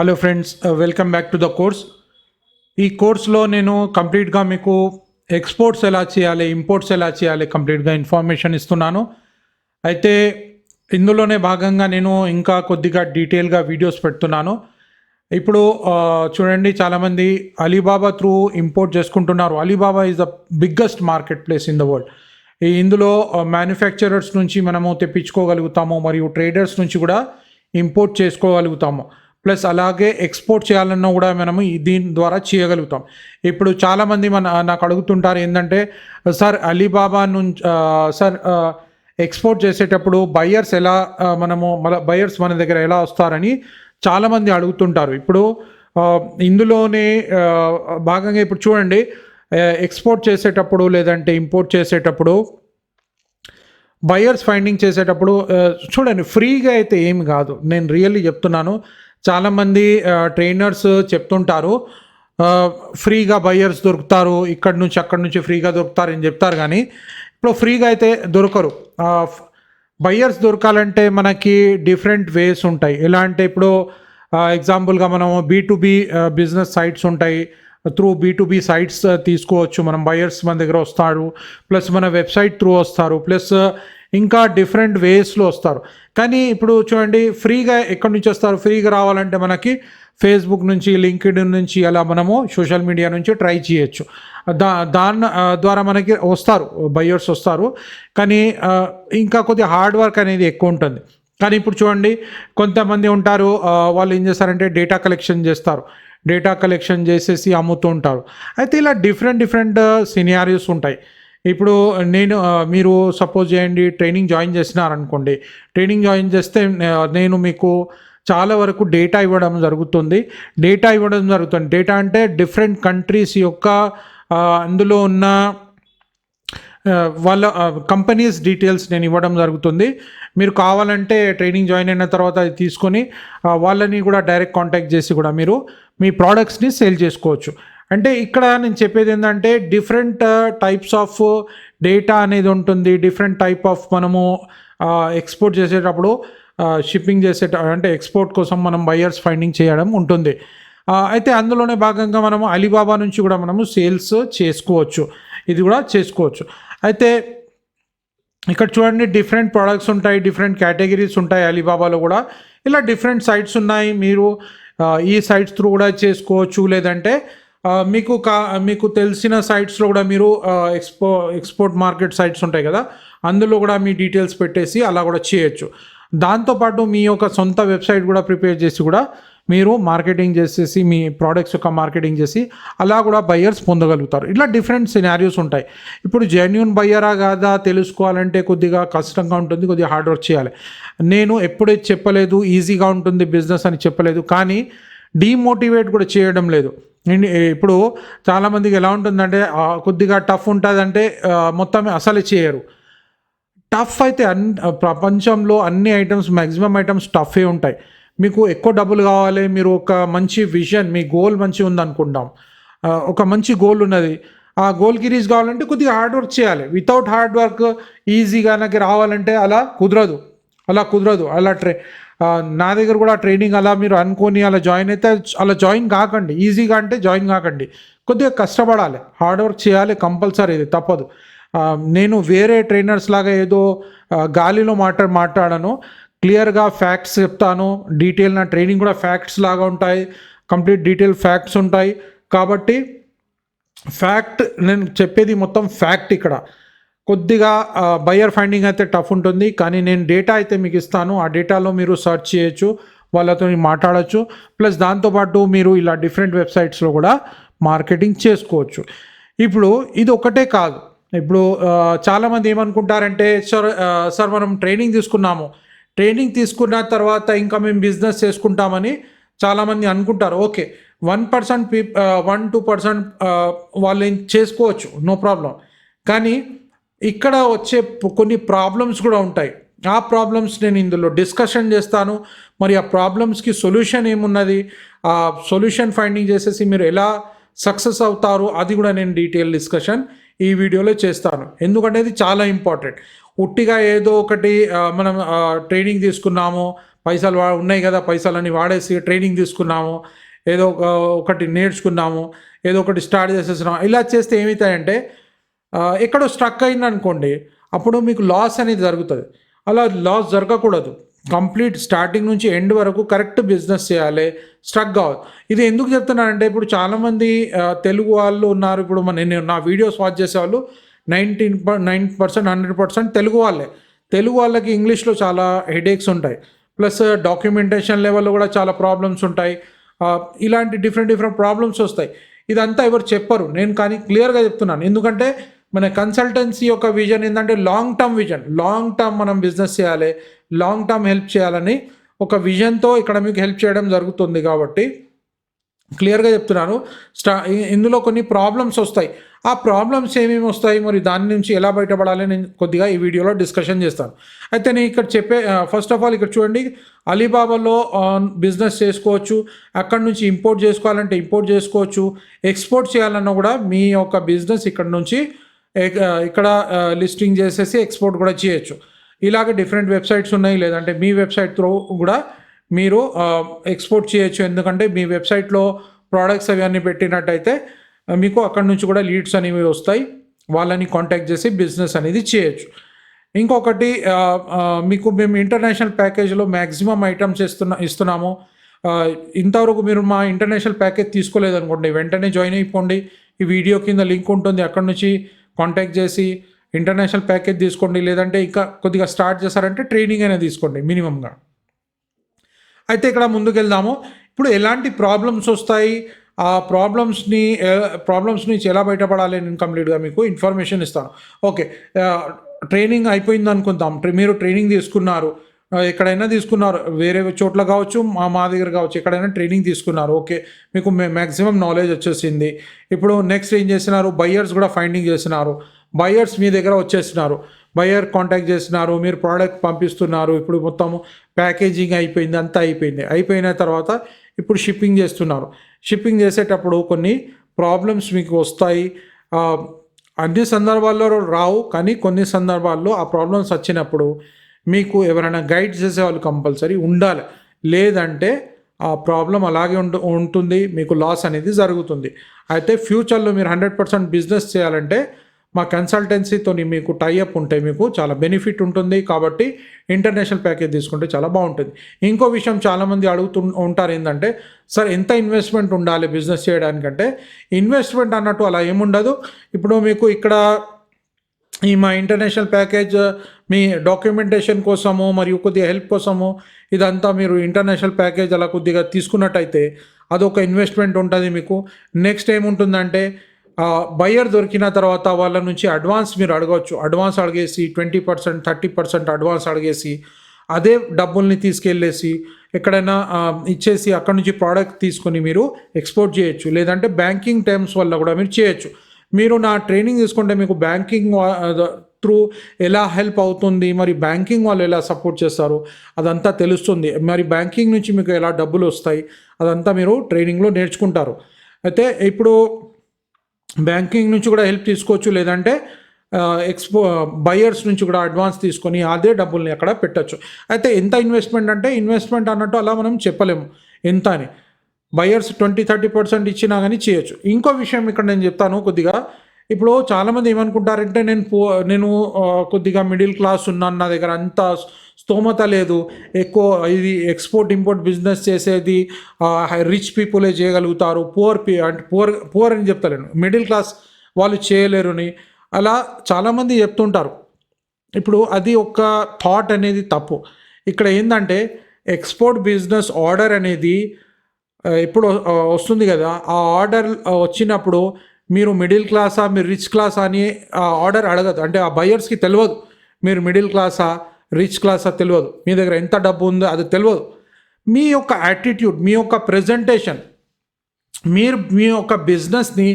Hello friends welcome back to the course ఈ కోర్స్లో నేను కంప్లీట్గా మీకు ఎక్స్పోర్ట్స్ ఎలా చేయాలి ఇంపోర్ట్స్ ఎలా చేయాలి కంప్లీట్గా ఇన్ఫర్మేషన్ ఇస్తున్నాను. అయితే ఇందులోనే భాగంగా నేను ఇంకా కొద్దిగా డీటెయిల్గా వీడియోస్ పెడుతున్నాను. ఇప్పుడు చూడండి చాలామంది అలీబాబా త్రూ ఇంపోర్ట్ చేసుకుంటున్నారు. Alibaba is the biggest market place in the world ఇందులో మ్యానుఫ్యాక్చరర్స్ నుంచి మనము తెప్పించుకోగలుగుతాము మరియు ట్రేడర్స్ నుంచి కూడా ఇంపోర్ట్ చేసుకోగలుగుతాము. ప్లస్ అలాగే ఎక్స్పోర్ట్ చేయాలన్నా కూడా మనము దీని ద్వారా చేయగలుగుతాం. ఇప్పుడు చాలామంది మన నాకు అడుగుతుంటారు ఏంటంటే సార్ అలీబాబా నుంచి సార్ ఎక్స్పోర్ట్ చేసేటప్పుడు బయ్యర్స్ ఎలా మనము మన బయ్యర్స్ మన దగ్గర ఎలా వస్తారని చాలామంది అడుగుతుంటారు. ఇప్పుడు ఇందులోనే భాగంగా ఇప్పుడు చూడండి ఎక్స్పోర్ట్ చేసేటప్పుడు లేదంటే ఇంపోర్ట్ చేసేటప్పుడు బయర్స్ ఫైండింగ్ చేసేటప్పుడు చూడండి ఫ్రీగా అయితే ఏమి కాదు. నేను రియల్లీ చెప్తున్నాను. చాలామంది ట్రైనర్స్ చెప్తుంటారు ఫ్రీగా బయ్యర్స్ దొరుకుతారు ఇక్కడ నుంచి అక్కడ నుంచి ఫ్రీగా దొరుకుతారు అని చెప్తారు కానీ ఇప్పుడు ఫ్రీగా అయితే దొరకరు. బయ్యర్స్ దొరకాలంటే మనకి డిఫరెంట్ వేస్ ఉంటాయి. ఎలా అంటే ఇప్పుడు ఎగ్జాంపుల్గా మనం బీ బీ బిజినెస్ సైట్స్ ఉంటాయి. త్రూ బీ బీ సైట్స్ తీసుకోవచ్చు. మనం బయర్స్ మన దగ్గర వస్తారు. ప్లస్ మన వెబ్సైట్ త్రూ వస్తారు. ప్లస్ ఇంకా డిఫరెంట్ వేస్లో వస్తారు. కానీ ఇప్పుడు చూడండి ఫ్రీగా ఎక్కడి నుంచి వస్తారు? ఫ్రీగా రావాలంటే మనకి ఫేస్బుక్ నుంచి లింక్డ్ నుంచి అలా మనము సోషల్ మీడియా నుంచి ట్రై చేయొచ్చు. దా దాని ద్వారా మనకి వస్తారు బయ్యర్స్ వస్తారు. కానీ ఇంకా కొద్దిగా హార్డ్ వర్క్ అనేది ఎక్కువ ఉంటుంది. కానీ ఇప్పుడు చూడండి కొంతమంది ఉంటారు వాళ్ళు ఏం చేస్తారంటే డేటా కలెక్షన్ చేస్తారు. డేటా కలెక్షన్ చేసేసి అమ్ముతూ ఉంటారు. అయితే ఇలా డిఫరెంట్ డిఫరెంట్ సినియారియోస్ ఉంటాయి. ఇప్పుడు నేను మీరు సపోజ్ చేయండి ట్రైనింగ్ జాయిన్ చేసినారనుకోండి ట్రైనింగ్ జాయిన్ చేస్తే నేను మీకు చాలా వరకు డేటా ఇవ్వడం జరుగుతుంది. డేటా ఇవ్వడం జరుగుతుంది. డేటా అంటే డిఫరెంట్ కంట్రీస్ యొక్క అందులో ఉన్న వాళ్ళ కంపెనీస్ డీటెయిల్స్ నేను ఇవ్వడం జరుగుతుంది. మీరు కావాలంటే ట్రైనింగ్ జాయిన్ అయిన తర్వాత అది తీసుకొని వాళ్ళని కూడా డైరెక్ట్ కాంటాక్ట్ చేసి కూడా మీరు మీ ప్రోడక్ట్స్ని సేల్ చేసుకోవచ్చు. అంటే ఇక్కడ నేను చెప్పేది ఏంటంటే డిఫరెంట్ టైప్స్ ఆఫ్ డేటా అనేది ఉంటుంది. డిఫరెంట్ టైప్ ఆఫ్ మనము uh, ఎక్స్పోర్ట్ చేసేటప్పుడు uh, షిప్పింగ్ చేసేట అంటే ఎక్స్పోర్ట్ కోసం మనం బయర్స్ ఫైండింగ్ చేయడం ఉంటుంది. Uh, అయితే అందులోనే భాగంగా మనము అలీబాబా నుంచి కూడా మనము సేల్స్ చేసుకోవచ్చు. ఇది కూడా చేసుకోవచ్చు. అయితే ఇక్కడ చూడండి డిఫరెంట్ ప్రోడక్ట్స్ ఉంటాయి డిఫరెంట్ కేటగిరీస్ ఉంటాయి అలీబాబాలో కూడా. ఇలా డిఫరెంట్ సైట్స్ ఉన్నాయి. మీరు ఈ సైట్స్ త్రూ కూడా చేసుకోవచ్చు. లేదంటే మీకు కా మీకు తెలిసిన సైట్స్లో కూడా మీరు ఎక్స్పో ఎక్స్పోర్ట్ మార్కెట్ సైట్స్ ఉంటాయి కదా అందులో కూడా మీ డీటెయిల్స్ పెట్టేసి అలా కూడా చేయొచ్చు. దాంతోపాటు మీ యొక్క సొంత వెబ్సైట్ కూడా ప్రిపేర్ చేసి కూడా మీరు మార్కెటింగ్ చేసేసి మీ ప్రోడక్ట్స్ యొక్క మార్కెటింగ్ చేసి అలా కూడా బయ్యర్స్ పొందగలుగుతారు. ఇట్లా డిఫరెంట్ సినారియోస్ ఉంటాయి. ఇప్పుడు జెన్యున్ బయ్యరా కాదా తెలుసుకోవాలంటే కొద్దిగా కష్టంగా ఉంటుంది కొద్దిగా హార్డ్ వర్క్ చేయాలి. నేను ఎప్పుడే చెప్పలేదు ఈజీగా ఉంటుంది బిజినెస్ అని చెప్పలేదు కానీ డీమోటివేట్ కూడా చేయడం లేదు. ఇప్పుడు చాలామందికి ఎలా ఉంటుందంటే కొద్దిగా టఫ్ ఉంటుందంటే మొత్తం అసలు చేయరు. టఫ్ అయితే అన్ ప్రపంచంలో అన్ని ఐటమ్స్ మ్యాక్సిమం ఐటమ్స్ టఫే ఉంటాయి. మీకు ఎక్కువ డబ్బులు కావాలి మీరు ఒక మంచి విజన్ మీ గోల్ మంచి ఉందనుకుంటాం ఒక మంచి గోల్ ఉన్నది. ఆ గోల్కి రీచ్ కావాలంటే కొద్దిగా హార్డ్ వర్క్ చేయాలి. వితౌట్ హార్డ్ వర్క్ ఈజీగా నాకు రావాలంటే అలా కుదరదు. అలా కుదరదు. అలా ట్రై నా దగ్గర కూడా ట్రైనింగ్ అలా మీరు అనుకొని అలా జాయిన్ అయితే అలా జాయిన్ కాకండి. ఈజీగా అంటే జాయిన్ కాకండి. కొద్దిగా కష్టపడాలి. హార్డ్ వర్క్ చేయాలి కంపల్సరీ ఇది తప్పదు. నేను వేరే ట్రైనర్స్ లాగా ఏదో గాలిలో మాట మాట్లాడను. క్లియర్గా ఫ్యాక్ట్స్ చెప్తాను. డీటెయిల్ నా ట్రైనింగ్ కూడా ఫ్యాక్ట్స్ లాగా ఉంటాయి. కంప్లీట్ డీటెయిల్ ఫ్యాక్ట్స్ ఉంటాయి. కాబట్టి ఫ్యాక్ట్ నేను చెప్పేది మొత్తం ఫ్యాక్ట్ ఇక్కడ. కొద్దిగా బయర్ ఫైండింగ్ అయితే టఫ్ ఉంటుంది. కానీ నేను డేటా అయితే మీకు ఇస్తాను. ఆ డేటాలో మీరు సెర్చ్ చేయొచ్చు వాళ్ళతో మాట్లాడచ్చు. ప్లస్ దాంతోపాటు మీరు ఇలా డిఫరెంట్ వెబ్సైట్స్లో కూడా మార్కెటింగ్ చేసుకోవచ్చు. ఇప్పుడు ఇది ఒకటే కాదు. ఇప్పుడు చాలామంది ఏమనుకుంటారంటే సార్ సార్ మనం ట్రైనింగ్ తీసుకున్నాము. ట్రైనింగ్ తీసుకున్న తర్వాత ఇంకా మేము బిజినెస్ చేసుకుంటామని చాలామంది అనుకుంటారు. ఓకే వన్ పర్సెంట్ పీ వన్ టూ పర్సెంట్ వాళ్ళు చేసుకోవచ్చు? నో ప్రాబ్లం కానీ ఇక్కడ వచ్చే కొన్ని ప్రాబ్లమ్స్ కూడా ఉంటాయి. ఆ ప్రాబ్లమ్స్ నేను ఇందులో డిస్కషన్ చేస్తాను. మరి ఆ ప్రాబ్లమ్స్కి సొల్యూషన్ ఏమున్నది? ఆ సొల్యూషన్ ఫైండింగ్ చేసేసి మీరు ఎలా సక్సెస్ అవుతారు? అది కూడా నేను డీటెయిల్ డిస్కషన్ ఈ వీడియోలో చేస్తాను. ఎందుకంటే ఇది చాలా ఇంపార్టెంట్ ఉట్టిగా ఏదో ఒకటి మనం ట్రైనింగ్ తీసుకున్నాము. పైసలు వా ఉన్నాయి కదా పైసలని వాడేసి ట్రైనింగ్ తీసుకున్నాము. ఏదో ఒక ఒకటి నేర్చుకున్నాము. ఏదో ఒకటి స్టార్ట్ చేసేసినాము ఇలా చేస్తే ఏమవుతాయంటే ఎక్కడో స్ట్రక్ అయింది అనుకోండి అప్పుడు మీకు లాస్ అనేది జరుగుతుంది. అలా లాస్ జరగకూడదు. కంప్లీట్ స్టార్టింగ్ నుంచి ఎండ్ వరకు కరెక్ట్ బిజినెస్ చేయాలి స్ట్రక్ కావద్దు ఇది ఎందుకు చెప్తున్నానంటే ఇప్పుడు చాలామంది తెలుగు వాళ్ళు ఉన్నారు. ఇప్పుడు నేను నా వీడియోస్ వాచ్ చేసే వాళ్ళు nineteen nine percent hundred percent Telugu వాళ్ళే. తెలుగు వాళ్ళకి ఇంగ్లీష్లో చాలా హెడేక్స్ ఉంటాయి. ప్లస్ డాక్యుమెంటేషన్ లెవెల్లో కూడా చాలా ప్రాబ్లమ్స్ ఉంటాయి. ఇలాంటి డిఫరెంట్ డిఫరెంట్ ప్రాబ్లమ్స్ వస్తాయి. ఇదంతా ఎవరు చెప్పరు. నేను కానీ క్లియర్గా చెప్తున్నాను. ఎందుకంటే మన కన్సల్టెన్సీ యొక్క విజన్ ఏంటంటే long term vision long term మనం బిజినెస్ చేయాలి. లాంగ్ టర్మ్ హెల్ప్ చేయాలని ఒక విజన్తో ఇక్కడ మీకు హెల్ప్ చేయడం జరుగుతుంది కాబట్టి క్లియర్గా చెప్తున్నాను. స్టా ఇందులో కొన్ని ప్రాబ్లమ్స్ వస్తాయి. ఆ ప్రాబ్లమ్స్ ఏమేమి వస్తాయి? మరి దాని నుంచి ఎలా బయటపడాలి నేను కొద్దిగా ఈ వీడియోలో డిస్కషన్ చేస్తాను. అయితే నేను ఇక్కడ చెప్పే ఫస్ట్ ఆఫ్ ఆల్ ఇక్కడ చూడండి. అలీబాబాలో బిజినెస్ చేసుకోవచ్చు. అక్కడ నుంచి ఇంపోర్ట్ చేసుకోవాలంటే ఇంపోర్ట్ చేసుకోవచ్చు. ఎక్స్పోర్ట్ చేయాలన్నా కూడా మీ యొక్క బిజినెస్ ఇక్కడ నుంచి ఇక్కడ లిస్టింగ్ చేసేసి ఎక్స్పోర్ట్ కూడా చేయొచ్చు. ఇలాగ డిఫరెంట్ వెబ్సైట్స్ ఉన్నాయి లేదంటే మీ వెబ్సైట్ త్రూ కూడా మీరు ఎక్స్పోర్ట్ చేయొచ్చు. ఎందుకంటే మీ వెబ్సైట్లో ప్రోడక్ట్స్ అవన్నీ పెట్టినట్టయితే మీకు అక్కడ నుంచి కూడా లీడ్స్ అనేవి వస్తాయి. వాళ్ళని కాంటాక్ట్ చేసి బిజినెస్ అనేది చేయొచ్చు. ఇంకొకటి మీకు మేము ఇంటర్నేషనల్ ప్యాకేజ్లో మ్యాక్సిమం ఐటమ్స్ ఇస్తున్నా ఇస్తున్నాము. ఇంతవరకు మీరు మా ఇంటర్నేషనల్ ప్యాకేజ్ తీసుకోలేదనుకోండి వెంటనే జాయిన్ అయిపోండి. ఈ వీడియో కింద లింక్ ఉంటుంది అక్కడ నుంచి కాంటాక్ట్ చేసి ఇంటర్నేషనల్ ప్యాకేజ్ తీసుకోండి లేదంటే ఇంకా కొద్దిగా స్టార్ట్ చేశారంటే ట్రైనింగ్ అనేది తీసుకోండి మినిమంగా అయితే ఇక్కడ ముందుకెళ్దాము. ఇప్పుడు ఎలాంటి ప్రాబ్లమ్స్ వస్తాయి? ఆ ప్రాబ్లమ్స్ని ప్రాబ్లమ్స్ నుంచి ఎలా బయటపడాలి నేను కంప్లీట్గా మీకు ఇన్ఫర్మేషన్ ఇస్తాను. ఓకే ట్రైనింగ్ అయిపోయింది అనుకుందాం మీరు ట్రైనింగ్ తీసుకున్నారు. ఎక్కడైనా తీసుకున్నారు. వేరే చోట్ల కావచ్చు మా మా దగ్గర కావచ్చు ఎక్కడైనా ట్రైనింగ్ తీసుకున్నారు. ఓకే. మీకు మ్యాక్సిమం నాలెడ్జ్ వచ్చేసింది. ఇప్పుడు నెక్స్ట్ ఏం చేసినారు? బయ్యర్స్ కూడా ఫైండింగ్ చేసినారు. బయ్యర్స్ మీ దగ్గర వచ్చేస్తున్నారు బయ్యర్ కాంటాక్ట్ చేస్తున్నారు మీరు ప్రోడక్ట్ పంపిస్తున్నారు. ఇప్పుడు మొత్తం ప్యాకేజింగ్ అయిపోయింది అంతా అయిపోయింది. అయిపోయిన తర్వాత ఇప్పుడు షిప్పింగ్ చేస్తున్నారు. షిప్పింగ్ చేసేటప్పుడు కొన్ని ప్రాబ్లమ్స్ మీకు వస్తాయి. అన్ని సందర్భాల్లో రావు కానీ కొన్ని సందర్భాల్లో ఆ ప్రాబ్లమ్స్ వచ్చినప్పుడు మీకు ఎవరైనా గైడ్ చేసే వాళ్ళు కంపల్సరీ ఉండాలి. లేదంటే ఆ ప్రాబ్లం అలాగే ఉంటు ఉంటుంది మీకు లాస్ అనేది జరుగుతుంది. అయితే ఫ్యూచర్లో మీరు హండ్రెడ్ పర్సెంట్ బిజినెస్ చేయాలంటే మా కన్సల్టెన్సీతో మీకు టైఅప్ ఉంటే మీకు చాలా బెనిఫిట్ ఉంటుంది. కాబట్టి ఇంటర్నేషనల్ ప్యాకేజ్ తీసుకుంటే చాలా బాగుంటుంది. ఇంకో విషయం చాలామంది అడుగుతూ ఉంటారు ఏంటంటే సార్ ఎంత ఇన్వెస్ట్మెంట్ ఉండాలి బిజినెస్ చేయడానికంటే? ఇన్వెస్ట్మెంట్ అన్నట్టు అలా ఏముండదు. ఇప్పుడు మీకు ఇక్కడ ఈ మా ఇంటర్నేషనల్ ప్యాకేజ్ మీ డాక్యుమెంటేషన్ కోసము మరియు కొద్దిగా హెల్ప్ కోసము ఇదంతా మీరు ఇంటర్నేషనల్ ప్యాకేజ్ అలా కొద్దిగా తీసుకున్నట్టయితే అదొక ఇన్వెస్ట్మెంట్ ఉంటుంది మీకు. నెక్స్ట్ ఏముంటుందంటే బయ్యర్ దొరికిన తర్వాత వాళ్ళ నుంచి అడ్వాన్స్ మీరు అడగవచ్చు. అడ్వాన్స్ అడిగేసి twenty percent thirty percent advance అడిగేసి అదే డబ్బుల్ని తీసుకెళ్ళేసి ఎక్కడైనా ఇచ్చేసి అక్కడ నుంచి ప్రోడక్ట్ తీసుకొని మీరు ఎక్స్పోర్ట్ చేయొచ్చు. లేదంటే బ్యాంకింగ్ టైమ్స్ వల్ల కూడా మీరు చేయొచ్చు. మీరు నా ట్రైనింగ్ తీసుకుంటే మీకు బ్యాంకింగ్ త్రూ ఎలా హెల్ప్ అవుతుంది? మరి బ్యాంకింగ్ వాళ్ళు ఎలా సపోర్ట్ చేస్తారు? అదంతా తెలుస్తుంది. మరి బ్యాంకింగ్ నుంచి మీకు ఎలా డబ్బులు వస్తాయి? అదంతా మీరు ట్రైనింగ్లో నేర్చుకుంటారు. అయితే ఇప్పుడు బ్యాంకింగ్ నుంచి కూడా హెల్ప్ తీసుకోవచ్చు. లేదంటే ఎక్స్పో బయర్స్ నుంచి కూడా అడ్వాన్స్ తీసుకొని అదే డబ్బుల్ని అక్కడ పెట్టచ్చు. అయితే ఎంత ఇన్వెస్ట్మెంట్ అంటే ఇన్వెస్ట్మెంట్ అన్నట్టు అలా మనం చెప్పలేము. ఎంత అని. బయర్స్ ట్వంటీ థర్టీ పర్సెంట్ ఇచ్చినా కానీ చేయొచ్చు. ఇంకో విషయం ఇక్కడ నేను చెప్తాను కొద్దిగా. ఇప్పుడు చాలామంది ఏమనుకుంటారంటే నేను పో నేను కొద్దిగా మిడిల్ క్లాస్ ఉన్నాను నా దగ్గర అంత స్తోమత లేదు. ఎక్కువ ఇది ఎక్స్పోర్ట్ ఇంపోర్ట్ బిజినెస్ చేసేది రిచ్ పీపులే చేయగలుగుతారు పువర్ పీ అంటే పువర్ పువర్ అని చెప్తలేను. మిడిల్ క్లాస్ వాళ్ళు చేయలేరుని అలా చాలామంది చెప్తుంటారు. ఇప్పుడు అది ఒక థాట్ అనేది తప్పు. ఇక్కడ ఏంటంటే ఎక్స్పోర్ట్ బిజినెస్ ఆర్డర్ అనేది ఎప్పుడు ఇప్పుడు వస్తుంది కదా ఆ ఆర్డర్ వచ్చినప్పుడు మీరు మిడిల్ క్లాసా మీరు రిచ్ క్లాసా అని ఆ ఆర్డర్ అడగదు అంటే ఆ బయర్స్కి తెలియదు మీరు మిడిల్ క్లాసా రిచ్ క్లాసా తెలియదు మీ దగ్గర ఎంత డబ్బు ఉందో అది తెలియదు మీ యొక్క యాటిట్యూడ్ మీ యొక్క ప్రజెంటేషన్ మీరు మీ యొక్క బిజినెస్ని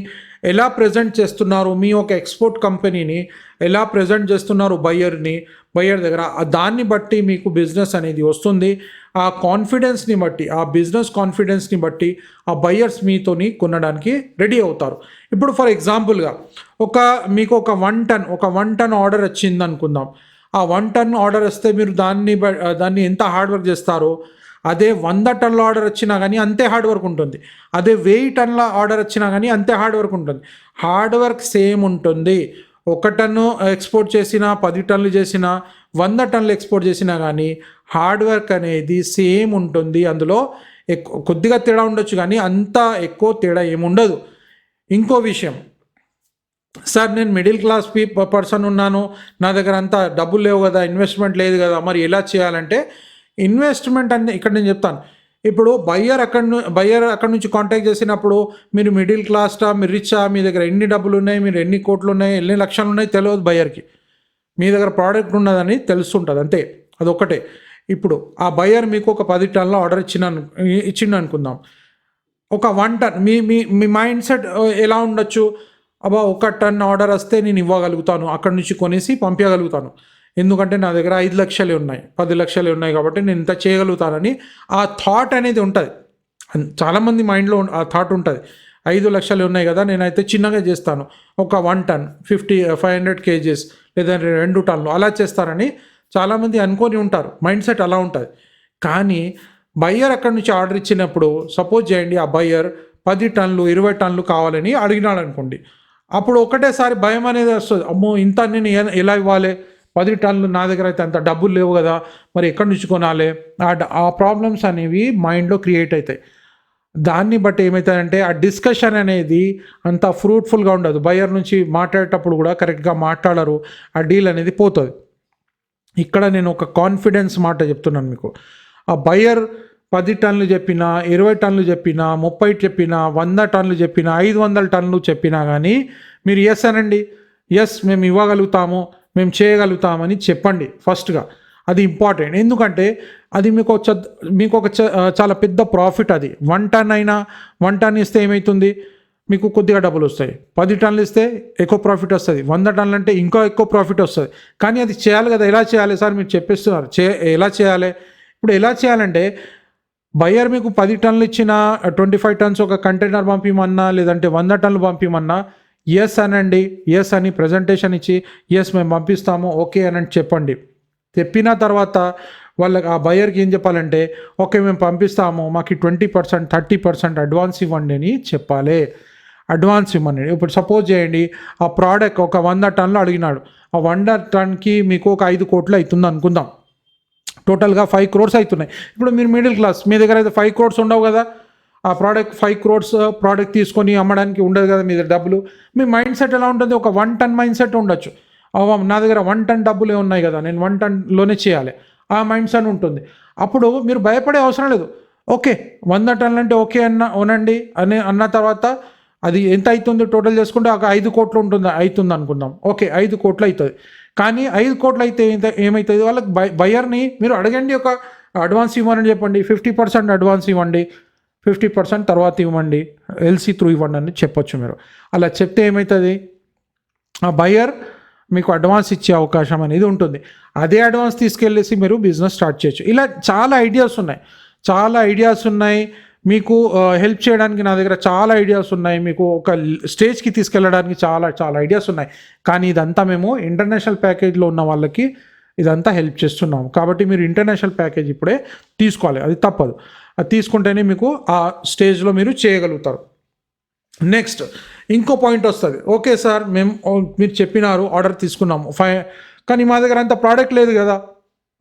ఎలా ప్రజెంట్ చేస్తున్నారు? మీ యొక్క ఎక్స్పోర్ట్ కంపెనీని ఎలా ప్రజెంట్ చేస్తున్నారు బయ్యర్ని బయ్యర్ దగ్గర దాన్ని బట్టి మీకు బిజినెస్ అనేది వస్తుంది. ఆ కాన్ఫిడెన్స్ని బట్టి ఆ బిజినెస్ కాన్ఫిడెన్స్ని బట్టి ఆ బయ్యర్స్ మీతోని కొనడానికి రెడీ అవుతారు. ఇప్పుడు ఫర్ ఎగ్జాంపుల్గా ఒక మీకు ఒక వన్ టన్ ఒక వన్ టన్ ఆర్డర్ వచ్చింది అనుకుందాం ఆ వన్ టన్ ఆర్డర్ వస్తే మీరు దాన్ని బ- దాన్ని ఎంత హార్డ్ వర్క్ చేస్తారో అదే వంద టన్ల ఆర్డర్ వచ్చినా కానీ అంతే హార్డ్ వర్క్ ఉంటుంది. అదే వెయ్యి టన్ల ఆర్డర్ వచ్చినా కానీ అంతే హార్డ్ వర్క్ ఉంటుంది. హార్డ్ వర్క్ సేమ్ ఉంటుంది. ఒక టన్ను ఎక్స్పోర్ట్ చేసినా పది టన్నులు చేసినా వంద టన్నులు ఎక్స్పోర్ట్ చేసినా కానీ హార్డ్ వర్క్ అనేది సేమ్ ఉంటుంది. అందులో ఎక్కువ కొద్దిగా తేడా ఉండొచ్చు కానీ అంత ఎక్కువ తేడా ఏముండదు ఇంకో విషయం. సార్ నేను మిడిల్ క్లాస్ పీ పర్సన్ ఉన్నాను. నా దగ్గర అంత డబ్బులు లేవు కదా ఇన్వెస్ట్మెంట్ లేదు కదా మరి ఎలా చేయాలంటే ఇన్వెస్ట్మెంట్ అని ఇక్కడ నేను చెప్తాను. ఇప్పుడు బయ్యర్ అక్కడ బయ్యర్ అక్కడ నుంచి కాంటాక్ట్ చేసినప్పుడు మీరు మిడిల్ క్లాస్టా మీరు రిచా మీ దగ్గర ఎన్ని డబ్బులు ఉన్నాయి మీరు ఎన్ని కోట్లు ఉన్నాయి ఎన్ని లక్షలు ఉన్నాయి తెలియదు బయ్యర్కి. మీ దగ్గర ప్రోడక్ట్ ఉన్నదని తెలుస్తుంటుంది అంతే. అదొక్కటే. ఇప్పుడు ఆ బయ్యర్ మీకు ఒక పది టన్ల ఆర్డర్ ఇచ్చిన ఇచ్చిండు అనుకుందాం ఒక వన్ టన్ మీ మీ మీ మైండ్ సెట్ ఎలా ఉండొచ్చు? అబ్బా ఒక టన్ ఆర్డర్ వస్తే నేను ఇవ్వగలుగుతాను అక్కడి నుంచి కొనేసి పంపించగలుగుతాను. ఎందుకంటే నా దగ్గర ఐదు లక్షలే ఉన్నాయి పది లక్షలే ఉన్నాయి కాబట్టి నేను ఇంత చేయగలుగుతానని ఆ థాట్ అనేది ఉంటుంది. చాలామంది మైండ్లో ఆ థాట్ ఉంటుంది. ఐదు లక్షలు ఉన్నాయి కదా నేనైతే చిన్నగా చేస్తాను. ఒక one ton fifty five hundred KGs లేదా రెండు టన్లు అలా చేస్తారని చాలామంది అనుకొని ఉంటారు. మైండ్ సెట్ అలా ఉంటుంది. కానీ బయ్యర్ అక్కడి నుంచి ఆర్డర్ ఇచ్చినప్పుడు సపోజ్ చేయండి ఆ బయ్యర్ పది టన్నులు ఇరవై టన్నులు కావాలని అడిగినాడు అనుకోండి అప్పుడు ఒకటేసారి భయం అనేది వస్తుంది. అమ్మో ఇంత నేను ఎలా ఇవ్వాలి? పది టన్నులు నా దగ్గర అయితే అంత డబ్బులు లేవు కదా మరి ఎక్కడి నుంచి కొనాలి? ఆ ఆ ప్రాబ్లమ్స్ అనేవి మైండ్లో క్రియేట్ అవుతాయి దాన్ని బట్టి ఏమవుతుందంటే ఆ డిస్కషన్ అనేది అంత ఫ్రూట్ఫుల్గా ఉండదు. బయర్ నుంచి మాట్లాడేటప్పుడు కూడా కరెక్ట్గా మాట్లాడరు. ఆ డీల్ అనేది పోతుంది. ఇక్కడ నేను ఒక కాన్ఫిడెన్స్ మాట చెప్తున్నాను మీకు. ఆ బయర్ పది టన్నులు చెప్పినా ఇరవై టన్నులు చెప్పినా ముప్పై చెప్పినా వంద టన్నులు చెప్పినా ఐదు వందల టన్నులు చెప్పినా కానీ మీరు ఎస్ అనండి. ఎస్ మేము ఇవ్వగలుగుతాము. మేము చేయగలుగుతామని చెప్పండి ఫస్ట్గా. అది ఇంపార్టెంట్. ఎందుకంటే అది మీకు మీకు ఒక చ- చాలా పెద్ద ప్రాఫిట్ అది. వన్ టన్ అయినా వన్ టన్ ఇస్తే ఏమవుతుంది మీకు కొద్దిగా డబ్బులు వస్తాయి. పది టన్నులు ఇస్తే ఎక్కువ ప్రాఫిట్ వస్తుంది. వంద టన్నులు అంటే ఇంకా ఎక్కువ ప్రాఫిట్ వస్తుంది. కానీ అది చేయాలి కదా ఎలా చేయాలి సార్ మీరు చెప్పేస్తున్నారు? చే ఎలా చేయాలి? ఇప్పుడు ఎలా చేయాలంటే బయ్యర్ మీకు పది టన్నులు ఇచ్చిన ట్వంటీ ఫైవ్ టన్స్ ఒక కంటైనర్ పంపిమన్నా లేదంటే వంద టన్నులు పంపిమన్నా ఎస్ అనండి. ఎస్ అని ప్రజెంటేషన్ ఇచ్చి ఎస్ మేము పంపిస్తాము ఓకే అని చెప్పండి. చెప్పిన తర్వాత వాళ్ళకి ఆ బయర్కి ఏం చెప్పాలంటే ఓకే మేము పంపిస్తాము మాకు twenty percent thirty percent advance ఇవ్వండి అని చెప్పాలి. అడ్వాన్స్ ఇవ్వండి. ఇప్పుడు సపోజ్ చేయండి ఆ ప్రోడక్ట్ ఒక వంద టన్లు అడిగినాడు. ఆ వంద టన్కి మీకు ఒక ఐదు కోట్లు అవుతుంది అనుకుందాం. టోటల్గా ఫైవ్ క్రోర్స్ అవుతున్నాయి. ఇప్పుడు మీరు మిడిల్ క్లాస్ మీ దగ్గర అయితే ఫైవ్ క్రోర్స్ ఉండవు కదా? ఆ ప్రోడక్ట్ ఫైవ్ క్రోర్స్ ప్రోడక్ట్ తీసుకొని అమ్మడానికి ఉండదు కదా మీ దగ్గర డబ్బులు. మీ మైండ్ సెట్ ఎలా ఉంటుంది? ఒక వన్ టన్ మైండ్ సెట్ ఉండొచ్చు. అవ్వ, నా దగ్గర వన్ టన్ డబ్బులే ఉన్నాయి కదా నేను వన్ టన్లోనే చేయాలి. ఆ మైండ్ సెట్ ఉంటుంది. అప్పుడు మీరు భయపడే అవసరం లేదు. ఓకే వంద టన్లు అంటే ఓకే అన్న అనండి అని అన్న తర్వాత అది ఎంత అవుతుంది టోటల్ చేసుకుంటే ఒక ఐదు కోట్లు ఉంటుంది అవుతుంది అనుకుందాం. ఓకే ఐదు కోట్లు అవుతుంది కానీ ఐదు కోట్లు అయితే ఏమవుతుంది వాళ్ళకి బై బయర్ని మీరు అడగండి ఒక అడ్వాన్స్ ఇవ్వమని చెప్పండి. ఫిఫ్టీ పర్సెంట్ అడ్వాన్స్ ఇవ్వండి. ఫిఫ్టీ పర్సెంట్ తర్వాత ఇవ్వండి ఎల్సీ త్రూ ఇవ్వండి అని చెప్పొచ్చు మీరు. అలా చెప్తే ఏమవుతుంది ఆ బయర్ మీకు అడ్వాన్స్ ఇచ్చే అవకాశం అనేది ఉంటుంది. అదే అడ్వాన్స్ తీసుకెళ్ళేసి మీరు బిజినెస్ స్టార్ట్ చేయొచ్చు. ఇలా చాలా ఐడియాస్ ఉన్నాయి. చాలా ఐడియాస్ ఉన్నాయి. మీకు హెల్ప్ చేయడానికి నా దగ్గర చాలా ఐడియాస్ ఉన్నాయి. మీకు ఒక స్టేజ్కి తీసుకెళ్ళడానికి చాలా చాలా ఐడియాస్ ఉన్నాయి. కానీ ఇదంతా మేము ఇంటర్నేషనల్ ప్యాకేజ్లో ఉన్న వాళ్ళకి ఇదంతా హెల్ప్ చేస్తున్నాం కాబట్టి మీరు ఇంటర్నేషనల్ ప్యాకేజ్ ఇప్పుడే తీసుకోవాలి. అది తప్పదు. అది తీసుకుంటేనే మీకు ఆ స్టేజ్లో మీరు చేయగలుగుతారు. నెక్స్ట్ ఇంకో పాయింట్ వస్తుంది. ఓకే సార్ మేము మీరు చెప్పినారు ఆర్డర్ తీసుకున్నాము. ఫైవ్ కానీ మా దగ్గర అంత ప్రోడక్ట్ లేదు కదా.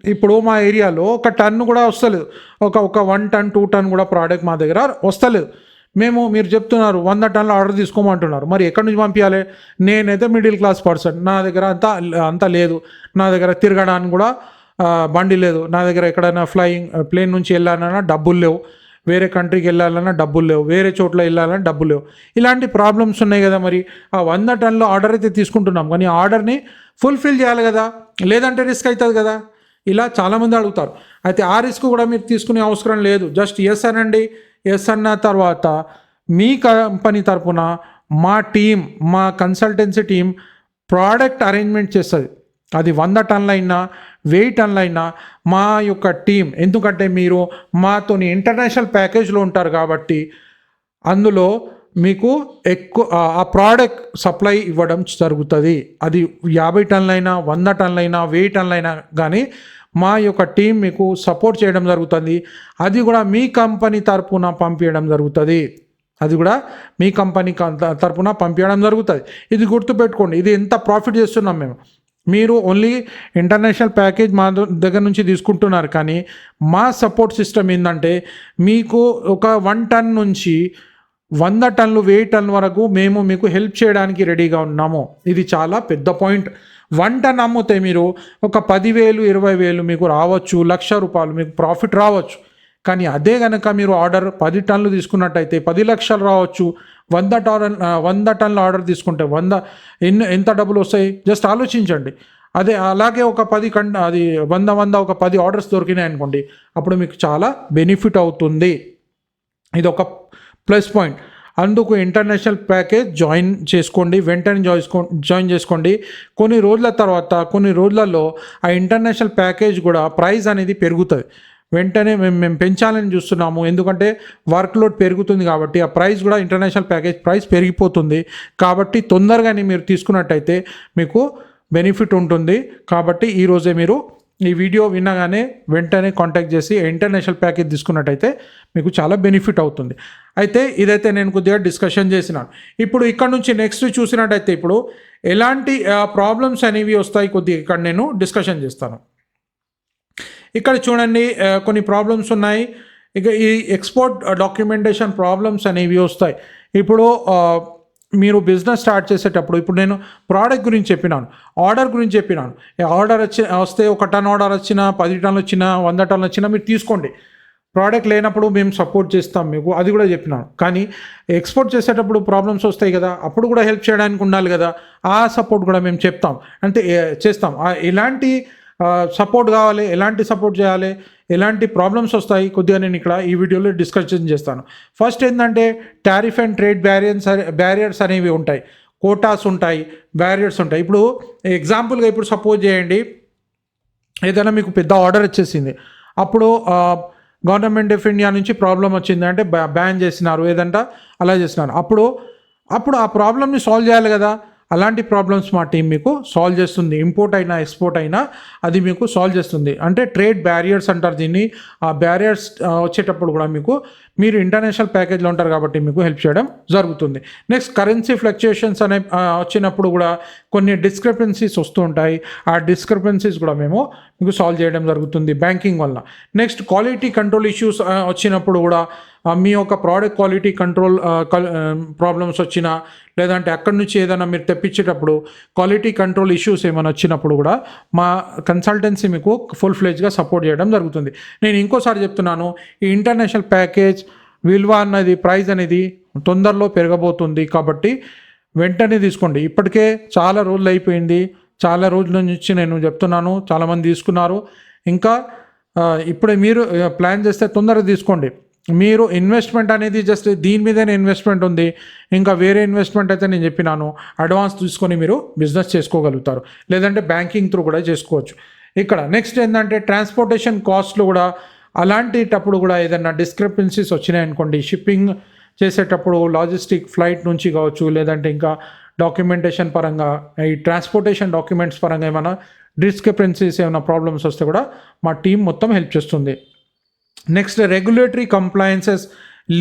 ఇప్పుడు మా ఏరియాలో ఒక టన్ కూడా వస్తలేదు. ఒక ఒక వన్ టన్ టూ టన్ కూడా ప్రోడక్ట్ మా దగ్గర వస్తలేదు. మేము మీరు చెప్తున్నారు వంద టన్నుల ఆర్డర్ తీసుకోమంటున్నారు. మరి ఎక్కడి నుంచి పంపించాలి నేనైతే మిడిల్ క్లాస్ పర్సన్ నా దగ్గర అంత అంత లేదు. నా దగ్గర తిరగడానికి కూడా బండి లేదు. నా దగ్గర ఎక్కడైనా ఫ్లయింగ్ ప్లేన్ నుంచి వెళ్ళాలన్నా డబ్బులు లేవు. వేరే కంట్రీకి వెళ్ళాలన్నా డబ్బులు లేవు. వేరే చోట్ల వెళ్ళాలన్నా డబ్బులు లేవు. ఇలాంటి ప్రాబ్లమ్స్ ఉన్నాయి కదా మరి. ఆ వంద టన్నుల ఆర్డర్ అయితే తీసుకుంటున్నాం. కానీ ఆర్డర్ని ఫుల్ఫిల్ చేయాలి కదా. లేదంటే రిస్క్ అవుతుంది కదా. ఇలా చాలామంది అడుగుతారు. అయితే ఆ రిస్క్ కూడా మీరు తీసుకునే అవసరం లేదు. జస్ట్ ఎస్ అనండి. ఎస్ అన్న తర్వాత మీ కంపెనీ తరపున మా టీం మా కన్సల్టెన్సీ టీం ప్రోడక్ట్ అరేంజ్మెంట్ చేస్తుంది. అది వంద టన్నులైనా వెయ్యి టన్నులైనా మా యొక్క టీం ఎందుకంటే మీరు మాతోని ఇంటర్నేషనల్ ప్యాకేజ్లో ఉంటారు కాబట్టి అందులో మీకు ఎక్కువ ఆ- ప్రోడక్ట్ సప్లై ఇవ్వడం జరుగుతుంది. అది యాభై టన్నులైనా వంద టన్నులైనా వెయ్యి టన్నులైనా కానీ మా యొక్క టీం మీకు సపోర్ట్ చేయడం జరుగుతుంది. అది కూడా మీ కంపెనీ తరపున పంపించడం జరుగుతుంది. అది కూడా మీ కంపెనీ క- తరపున పంపించడం జరుగుతుంది. ఇది గుర్తుపెట్టుకోండి. ఇది ఎంత ప్రాఫిట్ చేస్తున్నాం మేము? మీరు ఓన్లీ ఇంటర్నేషనల్ ప్యాకేజ్ మా దగ్గర నుంచి తీసుకుంటున్నారు. కానీ మా సపోర్ట్ సిస్టమ్ ఏంటంటే మీకు ఒక వన్ టన్ నుంచి వంద టన్లు వెయ్యి టన్ వరకు మేము మీకు హెల్ప్ చేయడానికి రెడీగా ఉన్నాము. ఇది చాలా పెద్ద పాయింట్ వన్ టన్ అమ్మితే మీరు ఒక పదివేలు ఇరవై వేలు మీకు రావచ్చు లక్ష రూపాయలు మీకు ప్రాఫిట్ రావచ్చు. కానీ అదే కనుక మీరు ఆర్డర్ పది టన్నులు తీసుకున్నట్టయితే పది లక్షలు రావచ్చు. వంద టన్ వంద టన్నుల ఆర్డర్ తీసుకుంటే వంద ఎన్ని ఎంత డబ్బులు వస్తాయి? జస్ట్ ఆలోచించండి. అదే అలాగే ఒక పది కం అది వంద వంద ఒక పది ఆర్డర్స్ దొరికినాయి అనుకోండి అప్పుడు మీకు చాలా బెనిఫిట్ అవుతుంది. ఇది ఒక ప్లస్ పాయింట్. అందుకు ఇంటర్నేషనల్ ప్యాకేజ్ జాయిన్ చేసుకోండి వెంటనే జాయిన్ జాయిన్ చేసుకోండి. కొన్ని రోజుల తర్వాత కొన్ని రోజులలో ఆ ఇంటర్నేషనల్ ప్యాకేజ్ కూడా ప్రైస్ అనేది పెరుగుతుంది. వెంటనే మేము మేము పెంచాలని చూస్తున్నాము. ఎందుకంటే వర్క్ లోడ్ పెరుగుతుంది కాబట్టి ఆ ప్రైస్ కూడా ఇంటర్నేషనల్ ప్యాకేజ్ ప్రైస్ పెరిగిపోతుంది. కాబట్టి తొందరగానే మీరు తీసుకున్నట్టయితే మీకు బెనిఫిట్ ఉంటుంది. కాబట్టి ఈరోజే మీరు ఈ వీడియో వినగానే వెంటనే కాంటాక్ట్ చేసి ఇంటర్నేషనల్ ప్యాకేజ్ తీసుకున్నట్టయితే మీకు చాలా బెనిఫిట్ అవుతుంది. అయితే ఇదైతే నేను కొద్దిగా డిస్కషన్ చేసినాను. ఇప్పుడు ఇక్కడ నుంచి నెక్స్ట్ చూసినట్టయితే ఇప్పుడు ఎలాంటి ప్రాబ్లమ్స్ అనేవి వస్తాయి కొద్దిగా ఇక్కడ నేను డిస్కషన్ చేస్తాను. ఇక్కడ చూడండి కొన్ని ప్రాబ్లమ్స్ ఉన్నాయి. ఇక ఈ ఎక్స్పోర్ట్ డాక్యుమెంటేషన్ ప్రాబ్లమ్స్ అనేవి వస్తాయి. ఇప్పుడు మీరు బిజినెస్ స్టార్ట్ చేసేటప్పుడు ఇప్పుడు నేను ప్రోడక్ట్ గురించి చెప్పినాను ఆర్డర్ గురించి చెప్పినాను. ఆర్డర్ వచ్చి వస్తే ఒక టన్ ఆర్డర్ వచ్చినా పది టన్లు వచ్చినా వంద టన్లు వచ్చినా మీరు తీసుకోండి. ప్రోడక్ట్ లేనప్పుడు మేము సపోర్ట్ చేస్తాం మీకు అది కూడా చెప్పినాను. కానీ ఎక్స్పోర్ట్ చేసేటప్పుడు ప్రాబ్లమ్స్ వస్తాయి కదా అప్పుడు కూడా హెల్ప్ చేయడానికి ఉండాలి కదా ఆ సపోర్ట్ కూడా మేము చెప్తాం. అంటే చేస్తాం. ఇలాంటి ఎలాంటి సపోర్ట్ కావాలి ఎలాంటి సపోర్ట్ చేయాలి ఎలాంటి ప్రాబ్లమ్స్ వస్తాయి కొద్దిగా నేను ఇక్కడ ఈ వీడియోలో డిస్కషన్ చేస్తాను. ఫస్ట్ ఏంటంటే tariff and trade barriers barriers అనేవి ఉంటాయి. కోటాస్ ఉంటాయి బ్యారియర్స్ ఉంటాయి. ఇప్పుడు ఎగ్జాంపుల్గా ఇప్పుడు సపోజ్ చేయండి ఏదైనా మీకు పెద్ద ఆర్డర్ వచ్చేసింది. అప్పుడు గవర్నమెంట్ ఆఫ్ ఇండియా నుంచి ప్రాబ్లం వచ్చింది. అంటే బ్యా- బ్యాన్ చేసినారు ఏదంట? అలా చేసినారు. అప్పుడు అప్పుడు ఆ ప్రాబ్లమ్ని సాల్వ్ చేయాలి కదా. అలాంటి ప్రాబ్లమ్స్ మా టీం మీకు సాల్వ్ చేస్తుంది. ఇంపోర్ట్ అయినా ఎక్స్పోర్ట్ అయినా అది మీకు సాల్వ్ చేస్తుంది. అంటే ట్రేడ్ బ్యారియర్స్ అంటారు దీన్ని. ఆ బ్యారియర్స్ వచ్చేటప్పుడు కూడా మీకు మీరు ఇంటర్నేషనల్ ప్యాకేజ్లో ఉంటారు కాబట్టి మీకు హెల్ప్ చేయడం జరుగుతుంది. నెక్స్ట్ కరెన్సీ ఫ్లక్చుయేషన్స్ అనే వచ్చినప్పుడు కూడా కొన్ని డిస్క్రిపెన్సీస్ వస్తూ ఉంటాయి. ఆ డిస్క్రిపెన్సీస్ కూడా మేము మీకు సాల్వ్ చేయడం జరుగుతుంది బ్యాంకింగ్ వల్ల. నెక్స్ట్ క్వాలిటీ కంట్రోల్ ఇష్యూస్ వచ్చినప్పుడు కూడా మీ యొక్క ప్రోడక్ట్ క్వాలిటీ కంట్రోల్ ప్రాబ్లమ్స్ వచ్చినా లేదంటే అక్కడి నుంచి ఏదైనా మీరు తెప్పించేటప్పుడు క్వాలిటీ కంట్రోల్ ఇష్యూస్ ఏమైనా వచ్చినప్పుడు కూడా మా కన్సల్టెన్సీ మీకు ఫుల్ ఫ్లెజ్గా సపోర్ట్ చేయడం జరుగుతుంది. నేను ఇంకోసారి చెప్తున్నాను ఈ ఇంటర్నేషనల్ ప్యాకేజ్ విలువ అన్నది ప్రైస్ అనేది తొందరలో పెరగబోతుంది కాబట్టి వెంటనే తీసుకోండి. ఇప్పటికే చాలా రోజులు అయిపోయింది. చాలా రోజుల నుంచి నేను చెప్తున్నాను. చాలామంది తీసుకున్నారు. ఇంకా ఇప్పుడే మీరు ప్లాన్ చేస్తే తొందరగా తీసుకోండి. మీరు ఇన్వెస్ట్మెంట్ అనేది జస్ట్ దీని మీదనే ఇన్వెస్ట్మెంట్ ఉంది. ఇంకా వేరే ఇన్వెస్ట్మెంట్ అయితే నేను చెప్పినాను. అడ్వాన్స్ తీసుకొని మీరు బిజినెస్ చేసుకోగలుగుతారు. లేదంటే బ్యాంకింగ్ త్రూ కూడా చేసుకోవచ్చు. ఇక్కడ నెక్స్ట్ ఏంటంటే ట్రాన్స్పోర్టేషన్ కాస్ట్లు కూడా అలాంటిటప్పుడు కూడా ఏదైనా డిస్క్రిపెన్సీస్ వచ్చినాయనుకోండి షిప్పింగ్ చేసేటప్పుడు లాజిస్టిక్ ఫ్లైట్ నుంచి కావచ్చు లేదంటే ఇంకా డాక్యుమెంటేషన్ పరంగా ఈ ట్రాన్స్పోర్టేషన్ డాక్యుమెంట్స్ పరంగా ఏమైనా డిస్క్రిపెన్సీస్ ఏమైనా ప్రాబ్లమ్స్ వస్తే కూడా మా టీం మొత్తం హెల్ప్ చేస్తుంది. Next regulatory compliances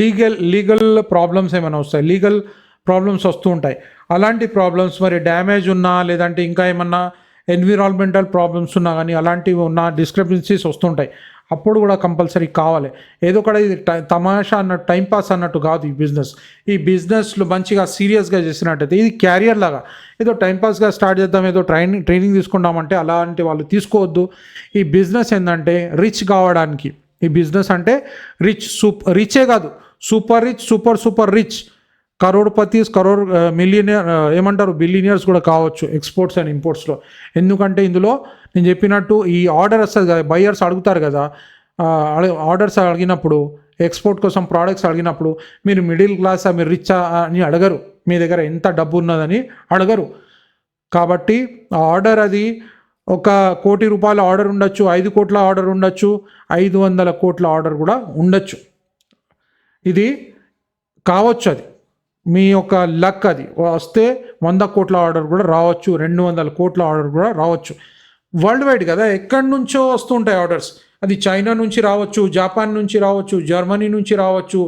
legal legal problems ఏమైనా వస్తాయి లీగల్ ప్రాబ్లమ్స్ వస్తూ ఉంటాయి. అలాంటి ప్రాబ్లమ్స్ మరి డ్యామేజ్ ఉన్నా లేదంటే ఇంకా ఏమన్నా ఎన్విరాన్మెంటల్ ప్రాబ్లమ్స్ ఉన్నా కానీ అలాంటివి ఉన్న డిస్క్రిపెన్సీస్ వస్తుంటాయి అప్పుడు కూడా కంపల్సరీ కావాలి. ఏదో ఒకటి ఇది టై- తమాషా అన్నట్టు టైంపాస్ అన్నట్టు కాదు ఈ బిజినెస్. ఈ బిజినెస్లో మంచిగా సీరియస్గా చేసినట్టయితే ఇది క్యారియర్ లాగా. ఏదో టైంపాస్గా స్టార్ట్ చేద్దాం ఏదో ట్రైనింగ్ ట్రైనింగ్ తీసుకుందామంటే అలాంటి వాళ్ళు తీసుకోవద్దు. ఈ బిజినెస్ ఏంటంటే రిచ్ కావడానికి. ఈ బిజినెస్ అంటే రిచ్ సూప్ రిచే కాదు. Super rich super super rich. Crorepatis crore millionaire ఏమంటారు? బిలియనియర్స్ కూడా కావచ్చు ఎక్స్పోర్ట్స్ అండ్ ఇంపోర్ట్స్లో. ఎందుకంటే ఇందులో నేను చెప్పినట్టు ఈ ఆర్డర్ వస్తుంది కదా బయ్యర్స్ అడుగుతారు కదా ఆర్డర్స్ అడిగినప్పుడు ఎక్స్పోర్ట్ కోసం ప్రోడక్ట్స్ అడిగినప్పుడు మీరు మిడిల్ క్లాసా మీరు రిచ్ అని అడగరు. మీ దగ్గర ఎంత డబ్బు ఉన్నదని అడగరు. కాబట్టి ఆ ఆర్డర్ అది ఒక కోటి రూపాయల ఆర్డర్ ఉండొచ్చు ఐదు కోట్ల ఆర్డర్ ఉండొచ్చు ఐదు వందల కోట్ల ఆర్డర్ కూడా ఉండొచ్చు. ఇది కావచ్చు అది. మీ యొక్క లక్ అది. వస్తే వంద కోట్ల ఆర్డర్ కూడా రావచ్చు రెండు వందల కోట్ల ఆర్డర్ కూడా రావచ్చు. వరల్డ్ వైడ్ కదా ఎక్కడి నుంచో వస్తుంటాయి ఆర్డర్స్. అది చైనా నుంచి రావచ్చు జపాన్ నుంచి రావచ్చు జర్మనీ నుంచి రావచ్చు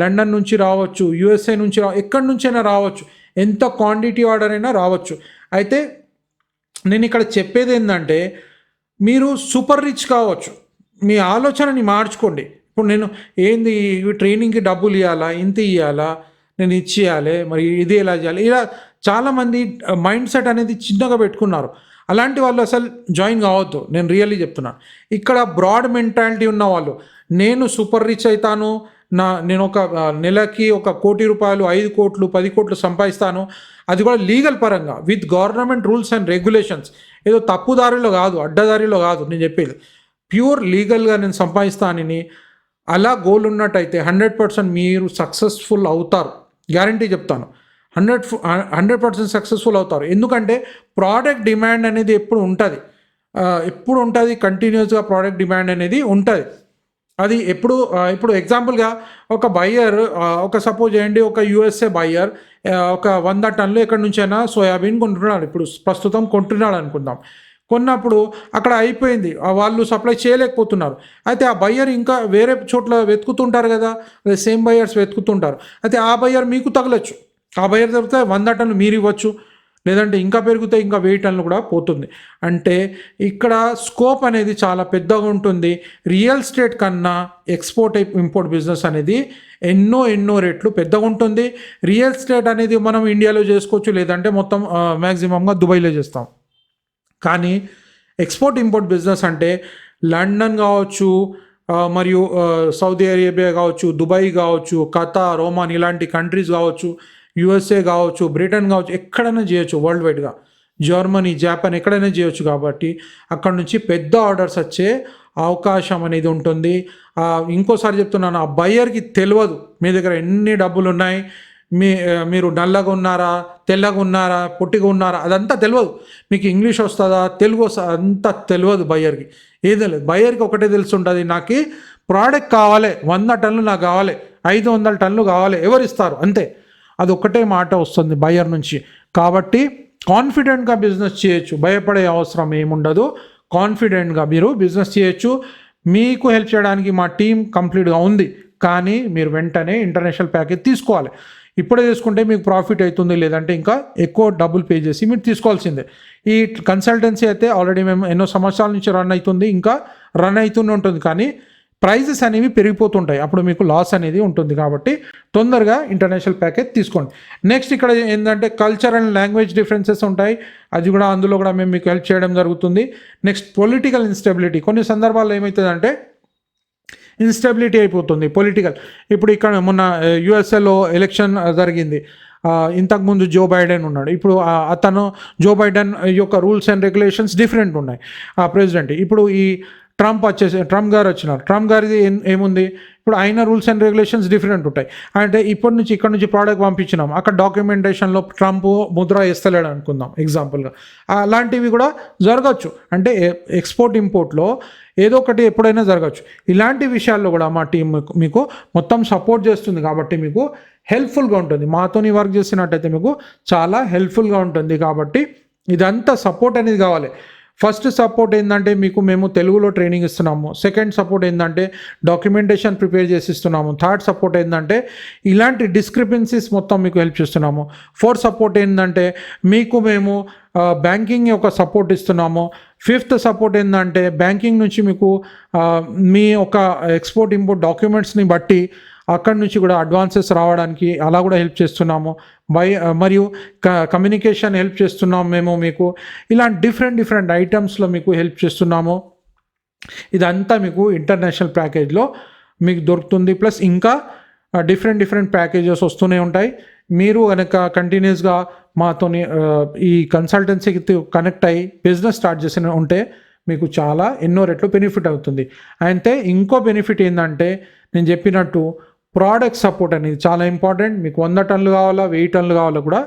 లండన్ నుంచి రావచ్చు యుఎస్ఏ నుంచి రా ఎక్కడి నుంచైనా రావచ్చు. ఎంత క్వాంటిటీ ఆర్డర్ అయినా రావచ్చు. అయితే నేను ఇక్కడ చెప్పేది ఏంటంటే మీరు సూపర్ రిచ్ కావచ్చు. మీ ఆలోచనని మార్చుకోండి. ఇప్పుడు నేను ఏంది ట్రైనింగ్కి డబ్బులు ఇవ్వాలా ఇంత ఇవ్వాలా నేను ఇచ్చేయాలి మరి ఇది ఎలా చేయాలి? ఇలా చాలామంది మైండ్ సెట్ అనేది చిన్నగా పెట్టుకున్నారు. అలాంటి వాళ్ళు అసలు జాయిన్ కావద్దు. నేను రియల్లీ చెప్తున్నాను ఇక్కడ బ్రాడ్ మెంటాలిటీ ఉన్న వాళ్ళు నేను సూపర్ రిచ్ అవుతాను నా నేను ఒక నెలకి ఒక కోటి రూపాయలు ఐదు కోట్లు పది కోట్లు సంపాదిస్తాను. అది కూడా లీగల్ పరంగా with government rules and regulations. ఏదో తప్పుదారిలో కాదు అడ్డదారిలో కాదు నేను చెప్పేది. ప్యూర్ లీగల్గా నేను సంపాదిస్తానని అలా గోల్ ఉన్నట్టయితే హండ్రెడ్ పర్సెంట్ మీరు సక్సెస్ఫుల్ అవుతారు. గ్యారంటీ చెప్తాను. హండ్రెడ్ హండ్రెడ్ పర్సెంట్ సక్సెస్ఫుల్ అవుతారు. ఎందుకంటే ప్రోడక్ట్ డిమాండ్ అనేది ఎప్పుడు ఉంటుంది. ఎప్పుడు ఉంటుంది కంటిన్యూస్గా ప్రోడక్ట్ డిమాండ్ అనేది ఉంటుంది. అది ఎప్పుడు ఇప్పుడు ఎగ్జాంపుల్గా ఒక బయ్యర్ ఒక సపోజ్ చేయండి ఒక యుఎస్ఏ బయ్యర్ ఒక వంద టన్నులు ఎక్కడి నుంచైనా సోయాబీన్ కొంటున్నాడు. ఇప్పుడు ప్రస్తుతం కొంటున్నాడు అనుకుందాం. కొన్నప్పుడు అక్కడ అయిపోయింది. వాళ్ళు సప్లై చేయలేకపోతున్నారు. అయితే ఆ బయ్యర్ ఇంకా వేరే చోట్ల వెతుకుతుంటారు కదా. సేమ్ బయ్యర్స్ వెతుకుతుంటారు. అయితే ఆ బయ్యర్ మీకు తగలచ్చు. యాభై బయ్యర్ దొరికితే వంద టన్నులు మీరు ఇవ్వచ్చు. లేదంటే ఇంకా పెరిగితే ఇంకా వెయ్యి టన్నులు కూడా పోతుంది. అంటే ఇక్కడ స్కోప్ అనేది చాలా పెద్దగా ఉంటుంది. రియల్ ఎస్టేట్ కన్నా ఎక్స్పోర్ట్ ఇంపోర్ట్ బిజినెస్ అనేది ఎన్నో ఎన్నో రేట్లు పెద్దగా ఉంటుంది. రియల్ ఎస్టేట్ అనేది మనం ఇండియాలో చేసుకోవచ్చు. లేదంటే మొత్తం మ్యాక్సిమంగా దుబాయ్లో చేస్తాం. కానీ ఎక్స్పోర్ట్ ఇంపోర్ట్ బిజినెస్ అంటే లండన్ కావచ్చు మరియు సౌదీ అరేబియా కావచ్చు దుబాయ్ కావచ్చు ఖతార్ రోమాన్ ఇలాంటి కంట్రీస్ కావచ్చు. యుఎస్ఏ కావచ్చు బ్రిటన్ కావచ్చు ఎక్కడైనా చేయొచ్చు వరల్డ్ వైడ్గా జర్మనీ జపాన్ ఎక్కడైనా చేయొచ్చు కాబట్టి అక్కడ నుంచి పెద్ద ఆర్డర్స్ వచ్చే అవకాశం అనేది ఉంటుంది. ఇంకోసారి చెప్తున్నాను ఆ బయ్యర్కి తెలియదు మీ దగ్గర ఎన్ని డబ్బులు ఉన్నాయి? మీ మీరు నల్లగా ఉన్నారా తెల్లగా ఉన్నారా పొట్టిగా ఉన్నారా? అదంతా తెలియదు మీకు ఇంగ్లీష్ వస్తుందా తెలుగు వస్తుందా అంతా తెలియదు బయ్యర్కి. ఏది లేదు బయ్యర్కి ఒకటే తెలుసుంటుంది నాకు ప్రోడక్ట్ కావాలి వంద టన్నులు నాకు కావాలి ఐదు వందల టన్నులు కావాలి ఎవరు ఇస్తారు? అంతే. అది ఒక్కటే మాట వస్తుంది బయర్ నుంచి. కాబట్టి కాన్ఫిడెంట్గా బిజినెస్ చేయొచ్చు. భయపడే అవసరం ఏముండదు. కాన్ఫిడెంట్గా మీరు బిజినెస్ చేయొచ్చు. మీకు హెల్ప్ చేయడానికి మా టీం కంప్లీట్గా ఉంది. కానీ మీరు వెంటనే ఇంటర్నేషనల్ ప్యాకేజ్ తీసుకోవాలి. ఇప్పుడే తీసుకుంటే మీకు ప్రాఫిట్ అవుతుంది. లేదంటే ఇంకా ఎక్కువ డబ్బులు పే చేసి మీరు తీసుకోవాల్సిందే. ఈ కన్సల్టెన్సీ అయితే ఆల్రెడీ మేము ఎన్నో సంవత్సరాల నుంచి రన్ అవుతుంది. ఇంకా రన్ అవుతూనే ఉంటుంది. కానీ ప్రైజెస్ అనేవి పెరిగిపోతుంటాయి. అప్పుడు మీకు లాస్ అనేది ఉంటుంది కాబట్టి తొందరగా ఇంటర్నేషనల్ ప్యాకేజ్ తీసుకోండి. నెక్స్ట్ ఇక్కడ ఏంటంటే కల్చర్ అండ్ లాంగ్వేజ్ డిఫరెన్సెస్ ఉంటాయి. అది కూడా అందులో కూడా మేము మీకు హెల్ప్ చేయడం జరుగుతుంది. Next political instability. కొన్ని సందర్భాల్లో ఏమవుతుందంటే ఇన్స్టెబిలిటీ అయిపోతుంది పొలిటికల్. ఇప్పుడు ఇక్కడ మొన్న యుఎస్ఏలో ఎలక్షన్ జరిగింది. ఇంతకుముందు జో బైడెన్ ఉన్నాడు. ఇప్పుడు అతను జో బైడెన్ యొక్క రూల్స్ అండ్ రెగ్యులేషన్స్ డిఫరెంట్ ఉన్నాయి. ఆ ప్రెసిడెంట్. ఇప్పుడు ఈ ట్రంప్ వచ్చేసి ట్రంప్ గారు వచ్చినారు. ట్రంప్ గారిది ఏముంది? ఇప్పుడు ఆయన రూల్స్ అండ్ రెగ్యులేషన్స్ డిఫరెంట్ ఉంటాయి. అంటే ఇప్పటి నుంచి ఇక్కడ నుంచి ప్రోడక్ట్ పంపించినాం. అక్కడ డాక్యుమెంటేషన్లో ట్రంప్ ముద్ర వేస్తలేడు అనుకుందాం ఎగ్జాంపుల్గా. అలాంటివి కూడా జరగచ్చు. అంటే ఎక్స్పోర్ట్ ఇంపోర్ట్లో ఏదో ఒకటి ఎప్పుడైనా జరగచ్చు. ఇలాంటి విషయాల్లో కూడా మా టీం మీకు మొత్తం సపోర్ట్ చేస్తుంది కాబట్టి మీకు హెల్ప్ఫుల్గా ఉంటుంది. మాతోని వర్క్ చేసినట్టయితే మీకు చాలా హెల్ప్ఫుల్గా ఉంటుంది కాబట్టి ఇదంతా సపోర్ట్ అనేది కావాలి. ఫస్ట్ సపోర్ట్ ఏంటంటే మీకు మేము తెలుగులో ట్రైనింగ్ ఇస్తున్నాము. సెకండ్ సపోర్ట్ ఏంటంటే డాక్యుమెంటేషన్ ప్రిపేర్ చేసి ఇస్తున్నాము. థర్డ్ సపోర్ట్ ఏంటంటే ఇలాంటి డిస్క్రిపెన్సీస్ మొత్తం మీకు హెల్ప్ చేస్తున్నాము. ఫోర్త్ సపోర్ట్ ఏంటంటే మీకు మేము బ్యాంకింగ్ యొక్క సపోర్ట్ ఇస్తున్నాము. ఫిఫ్త్ సపోర్ట్ ఏంటంటే బ్యాంకింగ్ నుంచి మీకు మీ ఒక ఎక్స్పోర్ట్ ఇంపోర్ట్ డాక్యుమెంట్స్ని బట్టి అక్కడి నుంచి కూడా అడ్వాన్సెస్ రావడానికి అలా కూడా హెల్ప్ చేస్తున్నాము. బై uh, మరియు క కమ్యూనికేషన్ హెల్ప్ చేస్తున్నాము మేము మీకు. ఇలాంటి డిఫరెంట్ డిఫరెంట్ ఐటమ్స్లో మీకు హెల్ప్ చేస్తున్నాము. ఇదంతా మీకు ఇంటర్నేషనల్ ప్యాకేజ్లో మీకు దొరుకుతుంది. ప్లస్ ఇంకా డిఫరెంట్ డిఫరెంట్ ప్యాకేజెస్ వస్తూనే ఉంటాయి. మీరు కనుక కంటిన్యూస్గా మాతోని uh, ఈ కన్సల్టెన్సీకి కనెక్ట్ అయ్యి బిజినెస్ స్టార్ట్ చేసిన ఉంటే మీకు చాలా ఎన్నో రెట్లు బెనిఫిట్ అవుతుంది. అయితే ఇంకో బెనిఫిట్ ఏంటంటే నేను చెప్పినట్టు ప్రోడక్ట్ సపోర్ట్ అనేది చాలా ఇంపార్టెంట్ మీకు వంద టన్నులు కావాలా వెయ్యి టన్నులు కావాలా కూడా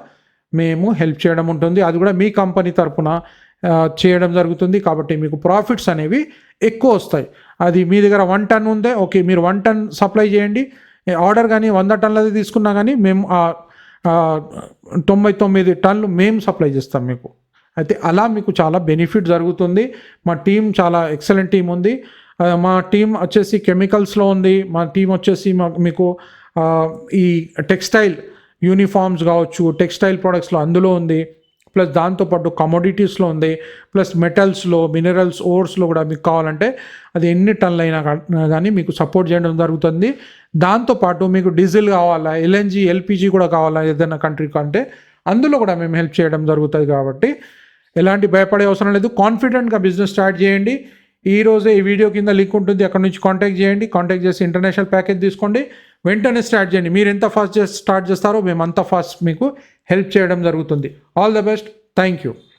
మేము హెల్ప్ చేయడం ఉంటుంది. అది కూడా మీ కంపెనీ తరఫున చేయడం జరుగుతుంది. కాబట్టి మీకు ప్రాఫిట్స్ అనేవి ఎక్కువ వస్తాయి. అది మీ దగ్గర వన్ టన్ ఉందే ఓకే మీరు వన్ టన్ సప్లై చేయండి. ఆర్డర్ కానీ వంద టన్లది తీసుకున్నా కానీ మేము తొంభై తొమ్మిది టన్లు మేము సప్లై చేస్తాం మీకు. అయితే అలా మీకు చాలా బెనిఫిట్ జరుగుతుంది. మా టీం చాలా ఎక్సలెంట్ టీం ఉంది. మా టీం వచ్చేసి కెమికల్స్లో ఉంది. మా టీం వచ్చేసి మా మీకు ఈ టెక్స్టైల్ యూనిఫామ్స్ కావచ్చు టెక్స్టైల్ ప్రొడక్ట్స్లో అందులో ఉంది. ప్లస్ దాంతోపాటు కమోడిటీస్లో ఉంది. ప్లస్ మెటల్స్లో మినరల్స్ ఓర్స్లో కూడా మీకు కావాలంటే అది ఎన్ని టన్నులు అయినా కానీ మీకు సపోర్ట్ చేయడం జరుగుతుంది. దాంతోపాటు మీకు డీజిల్ కావాలా ఎల్ఎన్జి ఎల్పిజి కూడా కావాలా ఏదైనా కంట్రీ కంటే అందులో కూడా మేము హెల్ప్ చేయడం జరుగుతుంది కాబట్టి ఎలాంటి భయపడే అవసరం లేదు. కాన్ఫిడెంట్గా బిజినెస్ స్టార్ట్ చేయండి. ఈ రోజే ఈ వీడియో కింద లింక్ ఉంటుంది అక్కడ నుంచి కాంటాక్ట్ చేయండి. కాంటాక్ట్ చేసి ఇంటర్నేషనల్ ప్యాకేజ్ తీసుకోండి. వెంటనే స్టార్ట్ చేయండి. మీరు ఎంత ఫాస్ట్ స్టార్ట్ చేస్తారో మేము అంత ఫాస్ట్ మీకు హెల్ప్ చేయడం జరుగుతుంది. All the best thank you